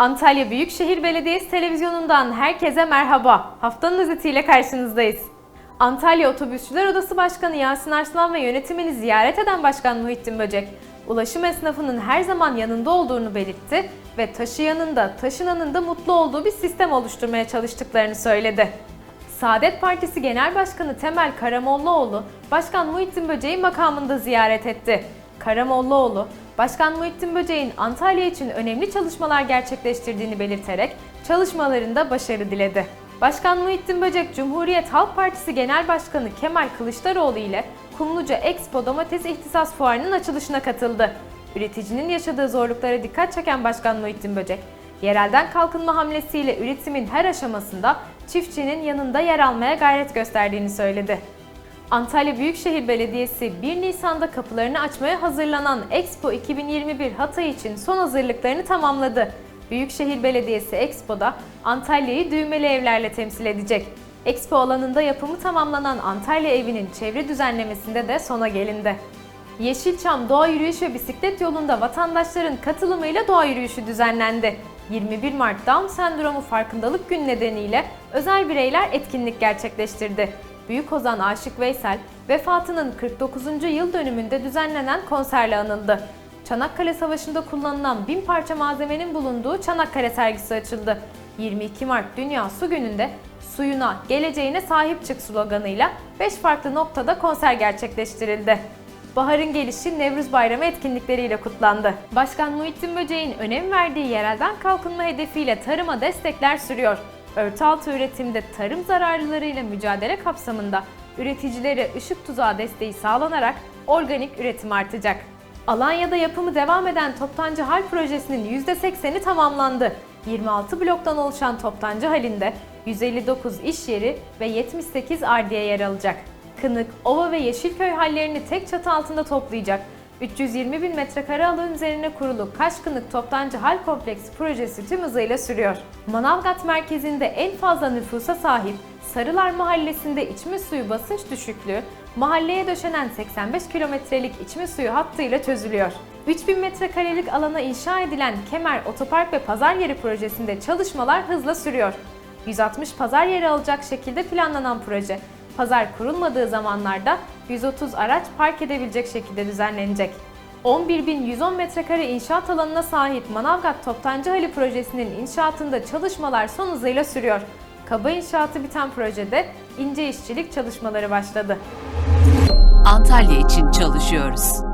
Antalya Büyükşehir Belediyesi televizyonundan herkese merhaba. Haftanın özetiyle karşınızdayız. Antalya Otobüsçüler Odası Başkanı Yasin Arslan ve yönetimini ziyaret eden Başkan Muhittin Böcek, ulaşım esnafının her zaman yanında olduğunu belirtti ve taşıyanın da taşınanın da mutlu olduğu bir sistem oluşturmaya çalıştıklarını söyledi. Saadet Partisi Genel Başkanı Temel Karamollaoğlu, Başkan Muhittin Böceği makamında ziyaret etti. Karamollaoğlu, Başkan Muhittin Böceğin Antalya için önemli çalışmalar gerçekleştirdiğini belirterek çalışmalarında başarı diledi. Başkan Muhittin Böcek, Cumhuriyet Halk Partisi Genel Başkanı Kemal Kılıçdaroğlu ile Kumluca Expo Domates İhtisas Fuarı'nın açılışına katıldı. Üreticinin yaşadığı zorluklara dikkat çeken Başkan Muhittin Böcek, yerelden kalkınma hamlesiyle üretimin her aşamasında çiftçinin yanında yer almaya gayret gösterdiğini söyledi. Antalya Büyükşehir Belediyesi 1 Nisan'da kapılarını açmaya hazırlanan Expo 2021 Hatay için son hazırlıklarını tamamladı. Büyükşehir Belediyesi Expo'da Antalya'yı düğmeli evlerle temsil edecek. Expo alanında yapımı tamamlanan Antalya evinin çevre düzenlemesinde de sona gelindi. Yeşilçam Doğa Yürüyüş ve Bisiklet Yolu'nda vatandaşların katılımıyla doğa yürüyüşü düzenlendi. 21 Mart Down Sendromu Farkındalık Günü nedeniyle özel bireyler etkinlik gerçekleştirdi. Büyük Ozan Aşık Veysel, vefatının 49. yıl dönümünde düzenlenen konserle anıldı. Çanakkale Savaşı'nda kullanılan bin parça malzemenin bulunduğu Çanakkale sergisi açıldı. 22 Mart Dünya Su Günü'nde suyuna, geleceğine sahip çık sloganıyla 5 farklı noktada konser gerçekleştirildi. Baharın gelişi Nevruz Bayramı etkinlikleriyle kutlandı. Başkan Muhittin Böceğin önem verdiği yerelden kalkınma hedefiyle tarıma destekler sürüyor. Örtü altı üretimde tarım zararlılarıyla mücadele kapsamında üreticilere ışık tuzağı desteği sağlanarak organik üretim artacak. Alanya'da yapımı devam eden Toptancı Hal projesinin %80'i tamamlandı. 26 bloktan oluşan Toptancı Hal'inde 159 iş yeri ve 78 ardiye yer alacak. Kınık, Ova ve Yeşilköy hallerini tek çatı altında toplayacak. 320 bin metrekare alan üzerine kurulu Kaşkınık Toptancı Hal Kompleksi projesi tüm hızıyla sürüyor. Manavgat merkezinde en fazla nüfusa sahip Sarılar Mahallesi'nde içme suyu basınç düşüklüğü, mahalleye döşenen 85 kilometrelik içme suyu hattıyla çözülüyor. 3000 metrekarelik alana inşa edilen Kemer Otopark ve Pazar Yeri projesinde çalışmalar hızla sürüyor. 160 pazar yeri alacak şekilde planlanan proje, pazar kurulmadığı zamanlarda 130 araç park edebilecek şekilde düzenlenecek. 11.110 metrekare inşaat alanına sahip Manavgat Toptancı Hali projesinin inşaatında çalışmalar son hızıyla sürüyor. Kaba inşaatı biten projede ince işçilik çalışmaları başladı. Antalya için çalışıyoruz.